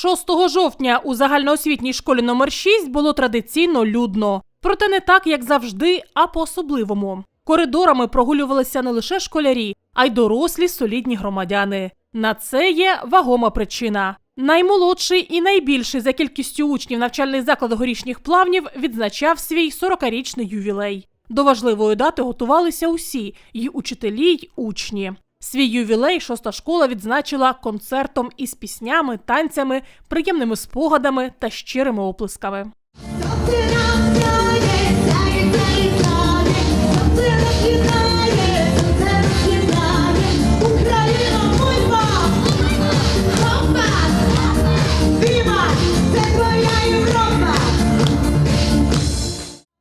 6 жовтня у загальноосвітній школі номер 6 було традиційно людно. Проте не так, як завжди, а по-особливому. Коридорами прогулювалися не лише школярі, а й дорослі солідні громадяни. На це є вагома причина. Наймолодший і найбільший за кількістю учнів навчальний заклад горішніх плавнів відзначав свій 40-річний ювілей. До важливої дати готувалися усі і учителі, й учні. Свій ювілей шоста школа відзначила концертом із піснями, танцями, приємними спогадами та щирими оплесками.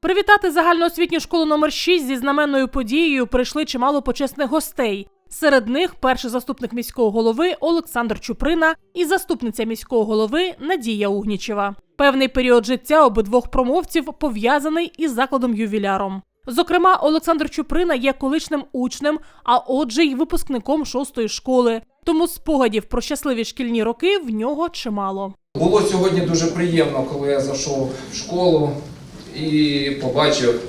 Привітати загальноосвітню школу номер 6 зі знаменною подією прийшли чимало почесних гостей. Серед них перший заступник міського голови Олександр Чуприна і заступниця міського голови Надія Угнічева. Певний період життя обидвох промовців пов'язаний із закладом ювіляром. Зокрема, Олександр Чуприна є колишнім учнем, а отже, й випускником шостої школи. Тому спогадів про щасливі шкільні роки в нього чимало. Було сьогодні дуже приємно, коли я зайшов в школу і побачив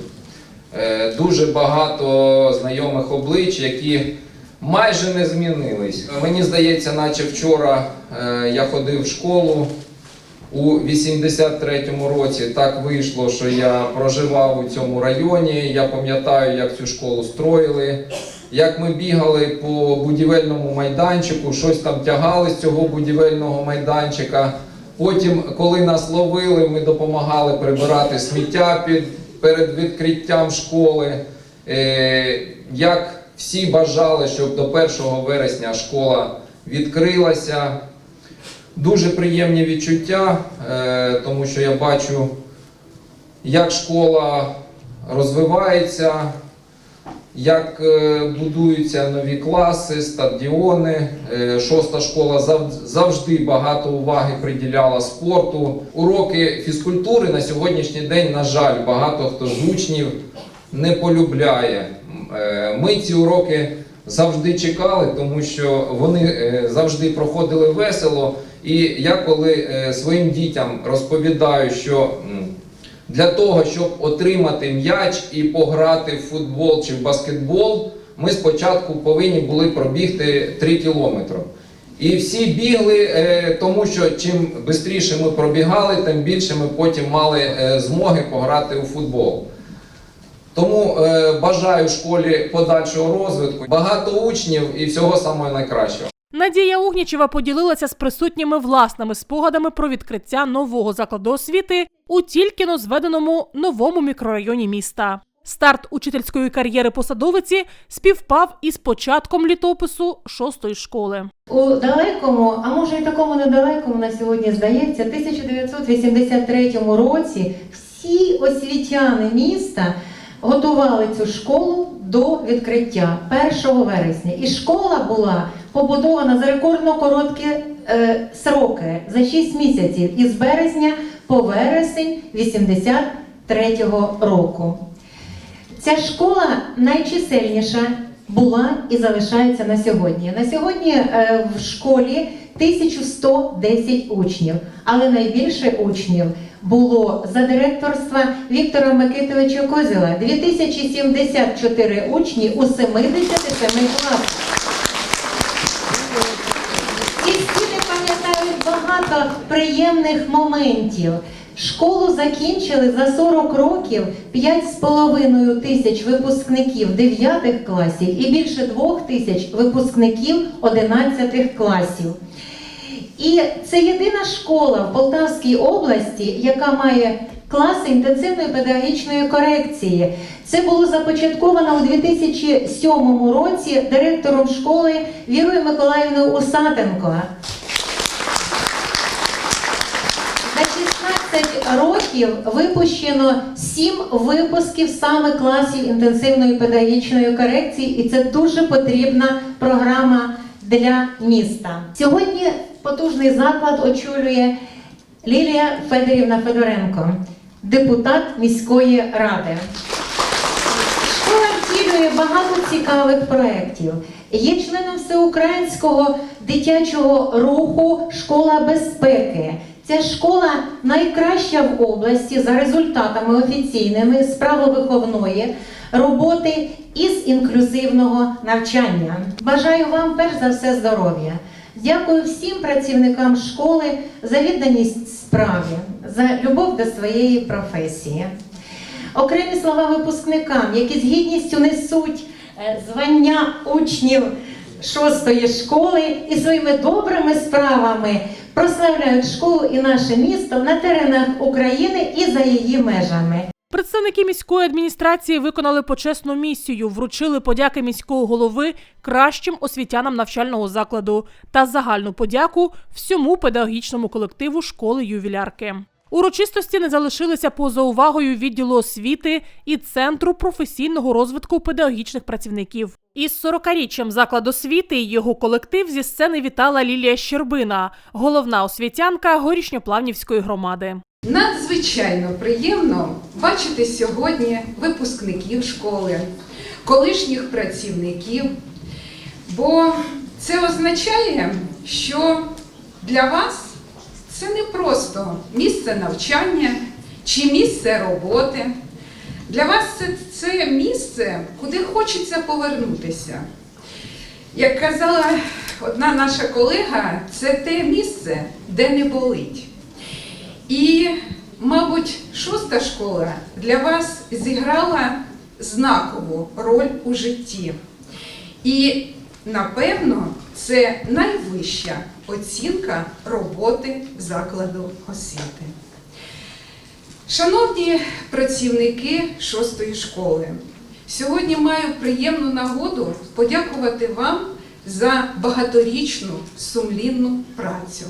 е, дуже багато знайомих облич, які майже не змінились. Мені здається, наче вчора е, я ходив в школу у 83-му році. Так вийшло, що я проживав у цьому районі. Я пам'ятаю, як цю школу строїли. Як ми бігали по будівельному майданчику, щось там тягали з цього будівельного майданчика. Потім, коли нас ловили, ми допомагали прибирати сміття під, перед відкриттям школи. Е, як всі бажали, щоб до 1 вересня школа відкрилася. Дуже приємні відчуття, е, тому що я бачу, як школа розвивається, як е, будуються нові класи, стадіони. Е, Шоста школа завжди багато уваги приділяла спорту. Уроки фізкультури на сьогоднішній день, на жаль, багато хто з учнів не полюбляє. Е, Ми ці уроки завжди чекали, тому що вони е, завжди проходили весело. І я коли е, своїм дітям розповідаю, що для того, щоб отримати м'яч і пограти в футбол чи в баскетбол, ми спочатку повинні були пробігти 3 кілометри. І всі бігли, тому що чим швидше ми пробігали, тим більше ми потім мали змоги пограти у футбол. Тому е, бажаю школі подальшого розвитку, багато учнів і всього самого найкращого. Надія Угнічева поділилася з присутніми власними спогадами про відкриття нового закладу освіти у тільки но зведеному новому мікрорайоні міста. Старт учительської кар'єри посадовиці співпав із початком літопису шостої школи. У далекому, а може і такому недалекому на сьогодні здається, 1983 році всі освітяни міста готували цю школу до відкриття 1 вересня. І школа була побудована за рекордно короткі е, сроки за 6 місяців із березня по вересень 83 року. Ця школа найчисельніша була і залишається на сьогодні. На сьогодні е, в школі 1110 учнів, але найбільше учнів було за директорства Віктора Микитовича Козіла 2074 учні у 77 класах. І не пам'ятають багато приємних моментів. Школу закінчили за 40 років 5,5 тисяч випускників 9 класів і більше 2 тисяч випускників 11 класів. І це єдина школа в Полтавській області, яка має класи інтенсивної педагогічної корекції. Це було започатковано у 2007 році директором школи Вірою Миколаївною Усатенко. За 16 років випущено 7 випусків саме класів інтенсивної педагогічної корекції, і це дуже потрібна програма для міста. Сьогодні потужний заклад очолює Лілія Федорівна Федоренко, депутат міської ради. Школа втілює багато цікавих проєктів. Є членом всеукраїнського дитячого руху Школа безпеки. Ця школа найкраща в області за результатами офіційними з правовиховної роботи із інклюзивного навчання. Бажаю вам перш за все здоров'я. Дякую всім працівникам школи за відданість справі, за любов до своєї професії. Окремі слова випускникам, які з гідністю несуть е, звання учнів шостої школи і своїми добрими справами прославляють школу і наше місто на теренах України і за її межами. Представники міської адміністрації виконали почесну місію, вручили подяки міського голови кращим освітянам навчального закладу та загальну подяку всьому педагогічному колективу школи ювілярки. Урочистості не залишилися поза увагою відділу освіти і центру професійного розвитку педагогічних працівників. Із 40-річчям заклад освіти і його колектив зі сцени вітала Лілія Щербина, головна освітянка горішньоплавнівської громади. Надзвичайно приємно бачити сьогодні випускників школи, колишніх працівників, бо це означає, що для вас це не просто місце навчання чи місце роботи. Для вас це, це місце, куди хочеться повернутися. Як казала одна наша колега, це те місце, де не болить. І, мабуть, шоста школа для вас зіграла знакову роль у житті. І, напевно, це найвища оцінка роботи закладу освіти. Шановні працівники шостої школи, сьогодні маю приємну нагоду подякувати вам за багаторічну сумлінну працю.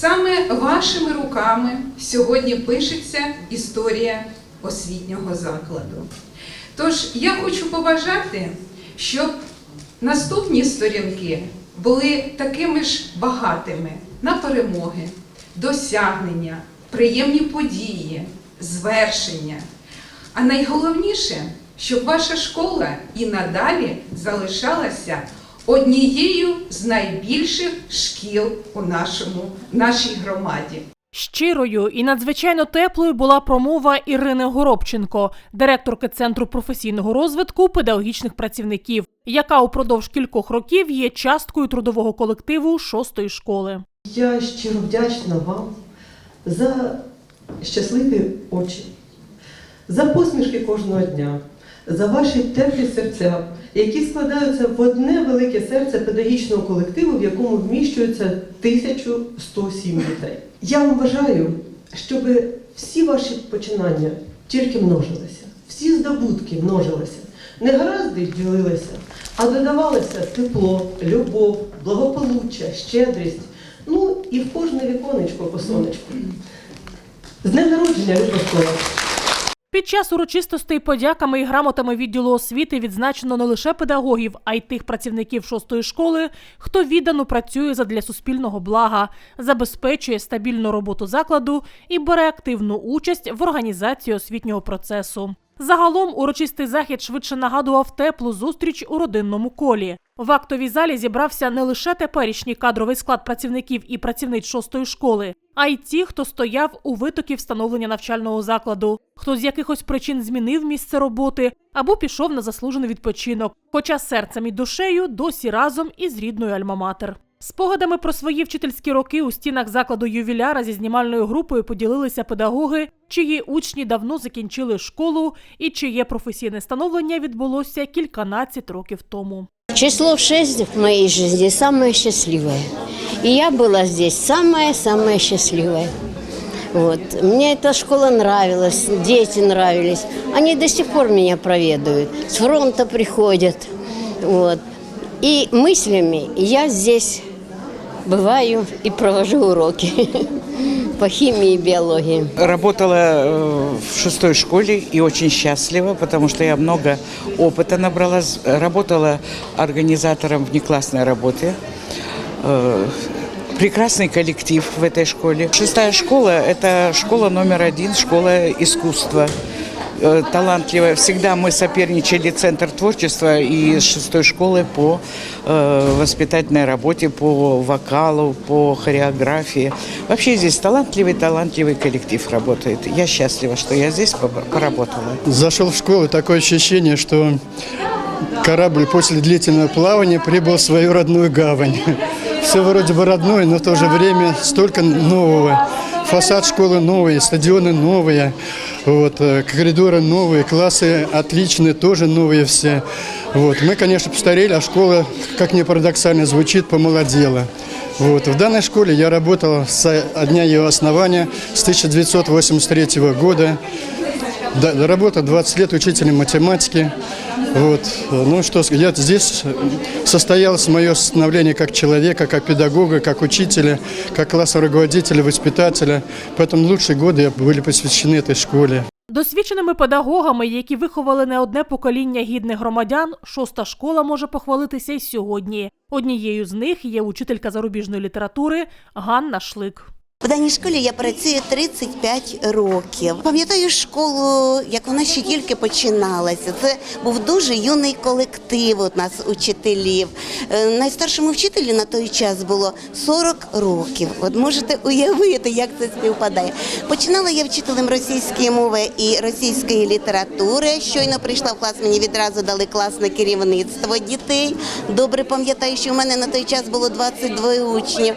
Саме вашими руками сьогодні пишеться історія освітнього закладу. Тож я хочу побажати, щоб наступні сторінки були такими ж багатими на перемоги, досягнення, приємні події, звершення. А найголовніше, щоб ваша школа і надалі залишалася однією з найбільших шкіл у нашому, нашій громаді. Щирою і надзвичайно теплою була промова Ірини Горобченко, директорки Центру професійного розвитку педагогічних працівників, яка упродовж кількох років є часткою трудового колективу шостої школи. Я щиро вдячна вам за щасливі очі, за посмішки кожного дня, за ваші теплі серця, які складаються в одне велике серце педагогічного колективу, в якому вміщується 1107 дітей. Я вам бажаю, щоб всі ваші починання тільки множилися, всі здобутки множилися, не гаразди ділилися, а додавалося тепло, любов, благополуччя, щедрість. Ну і в кожне віконечко по сонечку. З днем народження, Люба Школа! Під час урочистостей подяками і грамотами відділу освіти відзначено не лише педагогів, а й тих працівників шостої школи, хто віддано працює задля суспільного блага, забезпечує стабільну роботу закладу і бере активну участь в організації освітнього процесу. Загалом урочистий захід швидше нагадував теплу зустріч у родинному колі. В актовій залі зібрався не лише теперішній кадровий склад працівників і працівниць шостої школи, а й ті, хто стояв у витокі встановлення навчального закладу, хто з якихось причин змінив місце роботи або пішов на заслужений відпочинок, хоча серцем і душею досі разом із рідною Альма-Матер. Спогадами про свої вчительські роки у стінах закладу ювіляра зі знімальною групою поділилися педагоги, чиї учні давно закінчили школу і чиє професійне становлення відбулося кільканадцять років тому. Число 6 в жизни самое счастливое. И я была здесь самая-самая счастливая. Вот. Мне эта школа нравилась, дети нравились. Они до сих пор меня проведают, с фронта приходят. Вот. И мыслями я здесь бываю и провожу уроки по химии и биологии. Работала э, в шестой школе и очень счастлива, потому что я много опыта набрала. С- Работала организатором внеклассной работы. Прекрасный коллектив в этой школе. Шестая школа – это школа номер один, школа искусства. э, талантливая. Всегда мы соперничали Центр творчества и шестой школы по э, воспитательной работе, по вокалу, по хореографии. Вообще здесь талантливый, талантливый коллектив работает. Я счастлива, что я здесь поработала. Зашел в школу, такое ощущение, что корабль после длительного плавания прибыл в свою родную гавань. Все вроде бы родное, но в то же время столько нового. Фасад школы новый, стадионы новые, вот, э, коридоры новые, классы отличные, тоже новые все. Вот. Мы, конечно, постарели, а школа, как ни парадоксально звучит, помолодела. Вот. В данной школе я работал с дня ее основания, с 1983 года. Да, работа 20 лет учителем математики. Вот. Ну что сказать, я здесь состоялось мое становление как человека, как педагога, как учителя, как классового руководителя, воспитателя. Поэтому лучшие годы были посвящены этой школе. Досвідченими педагогами, які виховали не одне покоління гідних громадян, шоста школа може похвалитися й сьогодні. Однією з них є учителька зарубіжної літератури Ганна Шлик. В даній школі я працюю 35 років. Пам'ятаю школу, як вона ще тільки починалася. Це був дуже юний колектив у нас учителів. Е, Найстаршому вчителю на той час було 40 років. От можете уявити, як це співпадає. Починала я вчителем російської мови і російської літератури. Щойно прийшла в клас, мені відразу дали класне керівництво дітей. Добре пам'ятаю, що в мене на той час було 22 учнів.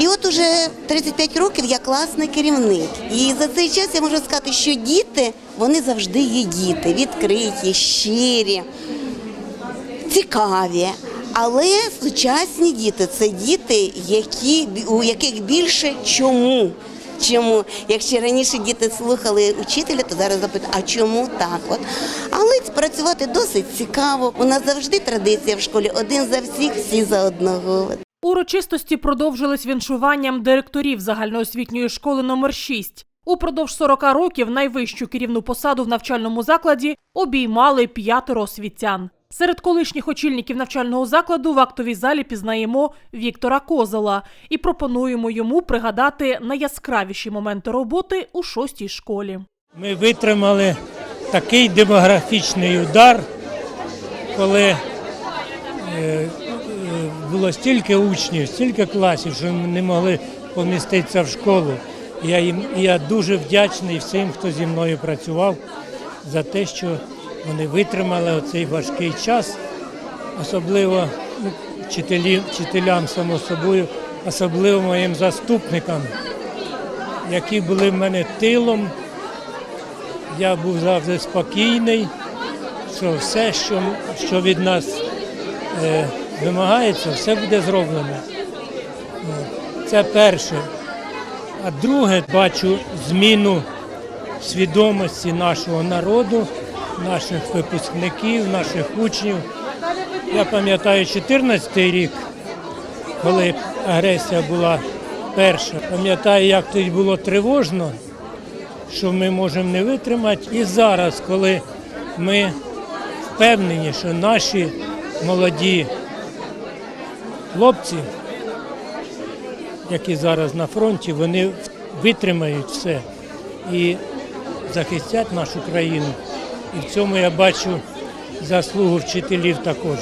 І от уже 35 років я класний керівник. І за цей час я можу сказати, що діти вони завжди є діти, відкриті, щирі, цікаві. Але сучасні діти це діти, які, у яких більше чому. Чому? Якщо раніше діти слухали учителя, то зараз запитують, а чому так? От. Але працювати досить цікаво. У нас завжди традиція в школі один за всіх, всі за одного. Урочистості продовжились віншуванням директорів загальноосвітньої школи номер 6. Упродовж 40 років найвищу керівну посаду в навчальному закладі обіймали п'ятеро освітян. Серед колишніх очільників навчального закладу в актовій залі пізнаємо Віктора Козела і пропонуємо йому пригадати найяскравіші моменти роботи у шостій школі. Ми витримали такий демографічний удар, коли е, було стільки учнів, стільки класів, що ми не могли поміститися в школу. Я їм я дуже вдячний всім, хто зі мною працював, за те, що вони витримали оцей важкий час, особливо ну, вчителі, вчителям, само собою, особливо моїм заступникам, які були в мене тилом. Я був завжди спокійний, що все, що, що від нас е, вимагається, все буде зроблено. Це перше. А друге, бачу зміну свідомості нашого народу, наших випускників, наших учнів. Я пам'ятаю 14 рік, коли агресія була перша. Пам'ятаю, як тоді було тривожно що ми можемо не витримати. І зараз, коли ми впевнені, що наші молоді хлопці, які зараз на фронті, вони витримають все і захистять нашу країну. І в цьому я бачу заслугу вчителів також,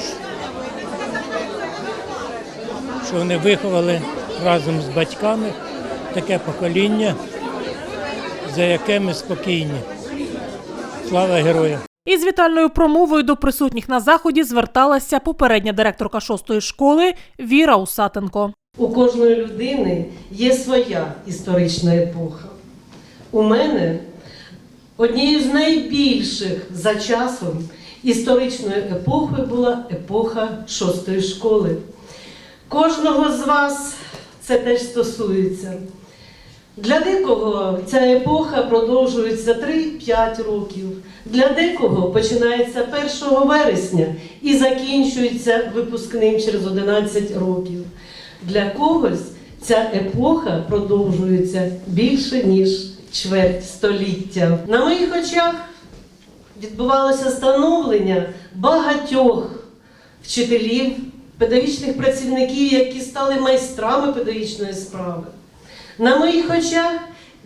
що вони виховали разом з батьками таке покоління за яке ми спокійні. Слава героям! Із вітальною промовою до присутніх на заході зверталася попередня директорка шостої школи Віра Усатенко. У кожної людини є своя історична епоха. У мене однією з найбільших за часом історичною епохою була епоха шостої школи. Кожного з вас це теж стосується. Для декого ця епоха продовжується 3-5 років. Для декого починається 1 вересня і закінчується випускним через 11 років. Для когось ця епоха продовжується більше ніж чверть століття. На моїх очах відбувалося становлення багатьох вчителів, педагогічних працівників, які стали майстрами педагогічної справи. На моїх очах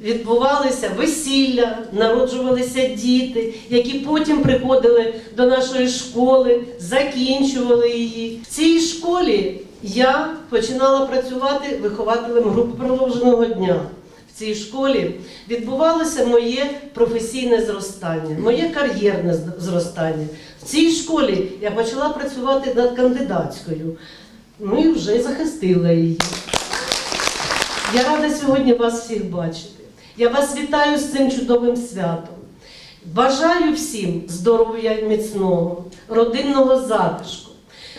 відбувалися весілля, народжувалися діти, які потім приходили до нашої школи, закінчували її. В цій школі я починала працювати вихователем групи продовженого дня. В цій школі відбувалося моє професійне зростання, моє кар'єрне зростання. В цій школі я почала працювати над кандидатською. І вже захистила її. Я рада сьогодні вас всіх бачити. Я вас вітаю з цим чудовим святом. Бажаю всім здоров'я міцного, родинного затишку,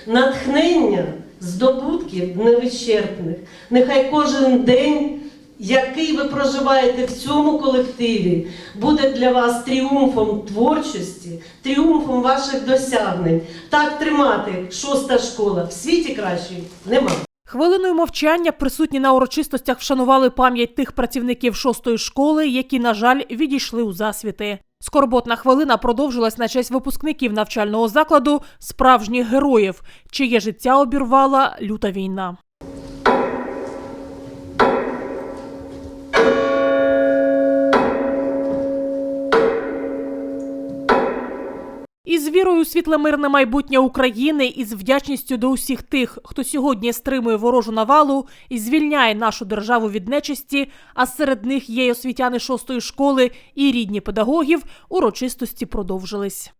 натхнення, здобутків невичерпних. Нехай кожен день, який ви проживаєте в цьому колективі, буде для вас тріумфом творчості, тріумфом ваших досягнень. Так тримати шоста школа в світі кращої нема. Хвилиною мовчання присутні на урочистостях вшанували пам'ять тих працівників шостої школи, які, на жаль, відійшли у засвіти. Скорботна хвилина продовжилась на честь випускників навчального закладу справжніх героїв, чиє життя обірвала люта війна. Із вірою у світле мирне майбутнє України і з вдячністю до усіх тих, хто сьогодні стримує ворожу навалу і звільняє нашу державу від нечисті, а серед них є й освітяни шостої школи і рідні педагогів, урочистості продовжились.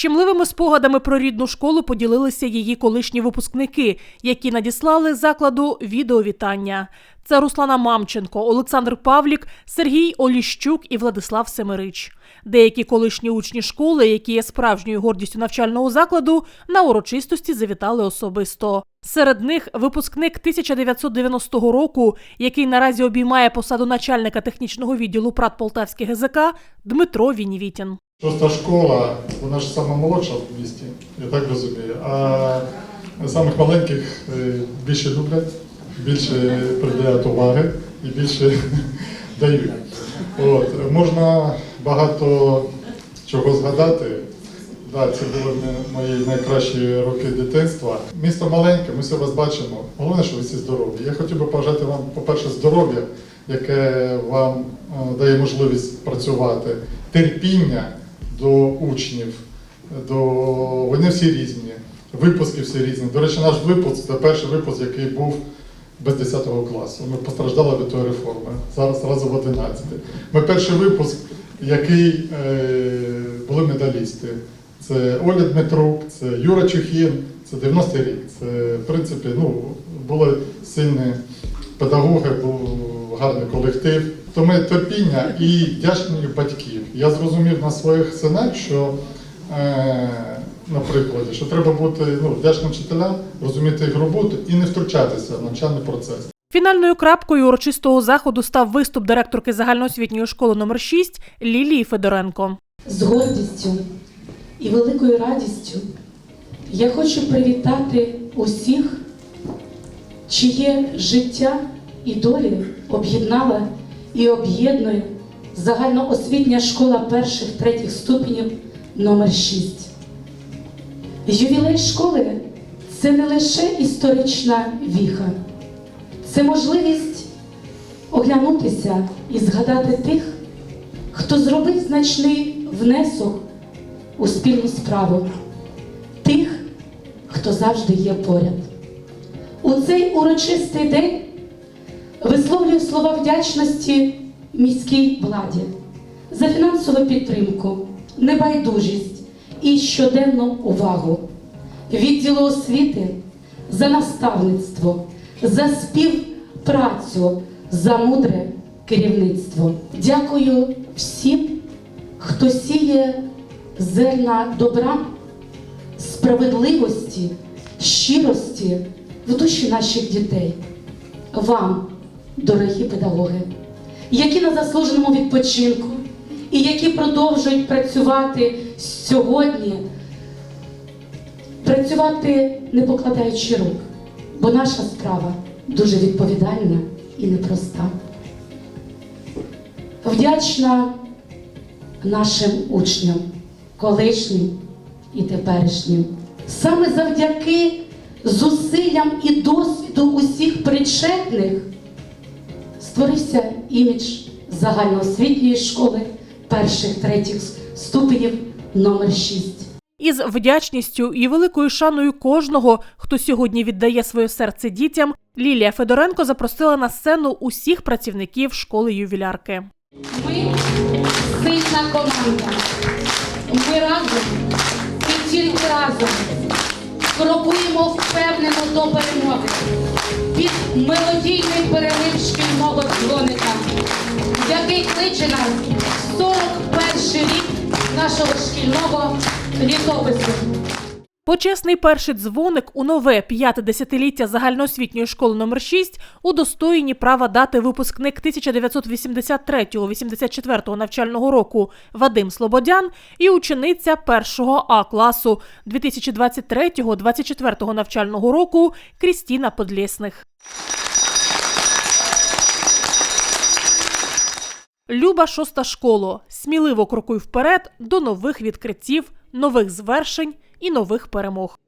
Щемливими спогадами про рідну школу поділилися її колишні випускники, які надіслали закладу відеовітання. Це Руслана Мамченко, Олександр Павлік, Сергій Оліщук і Владислав Семерич. Деякі колишні учні школи, які є справжньою гордістю навчального закладу, на урочистості завітали особисто. Серед них випускник 1990 року, який наразі обіймає посаду начальника технічного відділу ПРАТ Полтавський ГЗК Дмитро Вінівітін. Шоста школа, вона ж сама молодша в місті, я так розумію. А самих маленьких е, більше люблять, більше приділяють уваги і більше дають. От. Можна багато чого згадати. Да, це були мої найкращі роки дитинства. Місто маленьке, ми все вас бачимо. Головне, що ви всі здорові. Я хотів би побажати вам, по-перше, здоров'я, яке вам е, дає можливість працювати, терпіння до учнів, до вони всі різні, випуски всі різні. До речі, наш випуск це перший випуск, який був без 10 класу. Ми постраждали від тої реформи. Зараз разом в 11. Ми перший випуск, який е, були медалісти. Це Оля Дмитрук, це Юра Чухін, це 90-й рік. Це, в принципі, ну, були сильні педагоги, був гарний колектив. То ми терпіння і вдячні батьків. Я зрозумів на своїх синах, що е, на прикладі, що треба бути ну, вдячним вчителям, розуміти їх роботу і не втручатися в навчальний процес. Фінальною крапкою урочистого заходу став виступ директорки загальноосвітньої школи номер 6 Лілії Федоренко. з гордістю і великою радістю я хочу привітати усіх, чиє життя і долі об'єднала і об'єднує загальноосвітня школа перших третіх ступенів номер 6. Ювілей школи це не лише історична віха, це можливість оглянутися і згадати тих, хто зробив значний внесок у спільну справу, тих, хто завжди є поряд. У цей урочистий день висловлюю слова вдячності міській владі за фінансову підтримку, небайдужість і щоденну увагу, відділу освіти за наставництво, за співпрацю, за мудре керівництво. Дякую всім, хто сіє зерна добра, справедливості, щирості в душі наших дітей. Вам, дорогі педагоги, які на заслуженому відпочинку і які продовжують працювати сьогодні працювати не покладаючи рук, бо наша справа дуже відповідальна і непроста. Вдячна нашим учням, колишнім і теперішнім. Саме завдяки зусиллям і досвіду усіх причетних створився імідж загальноосвітньої школи перших третіх ступенів номер 6. Із вдячністю і великою шаною кожного, хто сьогодні віддає своє серце дітям, Лілія Федоренко запросила на сцену усіх працівників школи ювілярки. Ми сильна команда. Ми разом і тільки разом крокуємо впевнено до перемоги під мелодійний перелив шкільного дзвоника, який кличе нас 41 рік нашого шкільного літопису. Почесний перший дзвоник у нове п'яте десятиліття загальноосвітньої школи номер 6 удостоєні права дати випускник 1983-84 навчального року Вадим Слободян і учениця першого А класу 2023-24 навчального року Крістіна Подлєсних. Люба шоста школо. Сміливо крокуй вперед до нових відкриттів, нових звершень і нових перемог.